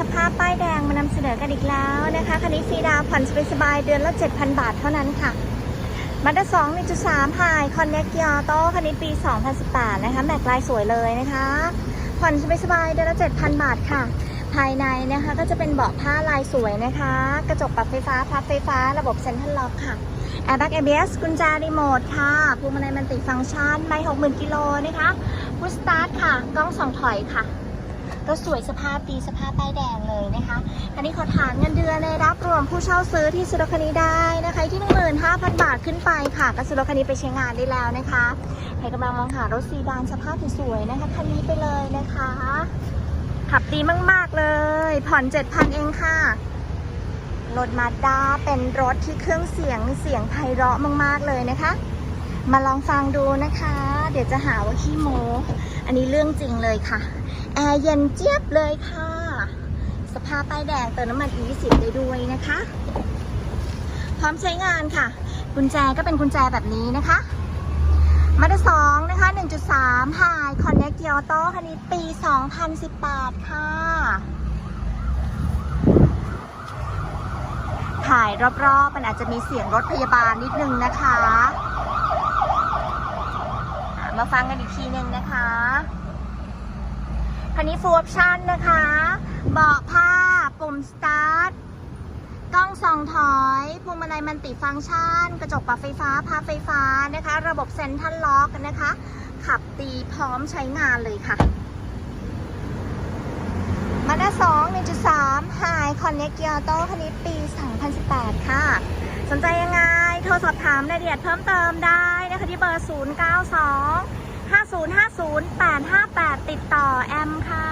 สภาพป้ายแดงมานำเสนอกันอีกแล้วนะคะ คันนี้ฟรีดาวผ่อนสบายๆเดือนละ 7,000 บาทเท่านั้นค่ะมาด้า2 1.3ไฮคอนเน c ก o โต้คันนี้ปี 2018 นะคะ แม็กลายสวยเลยนะคะ ผ่อนสบายๆเดือนละ 7,000 บาทค่ะ ภายในนะคะก็จะเป็นเบาะผ้าลายสวยนะคะ กระจกปรับไฟฟ้าพับไฟฟ้าระบบเซ็นทรัลล็อกค่ะแอร์แบ็ก ABS กุญแจรีโมทค่ะพวงมาลัยมันติฟังก์ชัน ไม่60,000กิโลนะคะพุชสตาร์ทค่ะ กล้องสองถอยค่ะ รถสวยสภาพดีสภาพป้ายแดงเลยนะคะ อันนี้ขอฐานเงินเดือนเลยรับรวมผู้เช่าซื้อที่ซื้อรคันนี้ได้นะคะที่ 15,000 บาทขึ้นไปค่ะก็ซื้อรคันนี้ไปใช้งานได้แล้วนะคะใครกำลังมองหารถซีดานสภาพสวยๆนะคะคันนี้ไปเลยนะคะขับดีมากๆเลย ผ่อน 7,000 เองค่ะรถมาด้าเป็นรถที่เครื่องเสียงเสียงไพเราะมาก ๆ เลยนะคะ มาลองฟังดูนะคะ เดี๋ยวจะหาว่าขี้โมอันนี้เรื่องจริงเลยค่ะ แอร์เย็นเจี๊ยบเลยค่ะ สภาพป้ายแดงเติมน้ำมัน E20 ได้ด้วยนะคะ พร้อมใช้งานค่ะ กุญแจก็เป็นกุญแจแบบนี้นะคะมาด้าสองนะคะ 1.3 High Connect y o t o คันนี้ปี 2018 ค่ะ ถ่ายรอบๆ มันอาจจะมีเสียงรถพยาบาลนิดนึงนะคะอะ มาฟังกันอีกทีหนึ่งนะคะคันนี้ฟูลออปชั่นนะคะ เบาะผ้า ปุ่มสตาร์ท กล้องส่องถอยพวงมาลัยมันติฟังก์ชัน กระจกปรับไฟฟ้าพับไฟฟ้านะคะ ระบบเซ็นทรัลล็อกนะคะ ขับตีพร้อมใช้งานเลยค่ะมาด้า2 1.3 High Connect y o t o คันนี้ปี 2018 ค่ะ สนใจยังไง สอบถามรายละเอียดเพิ่มเติมได้นะคะที่เบอร์ 092 5050 858 ติดต่อแอมค่ะ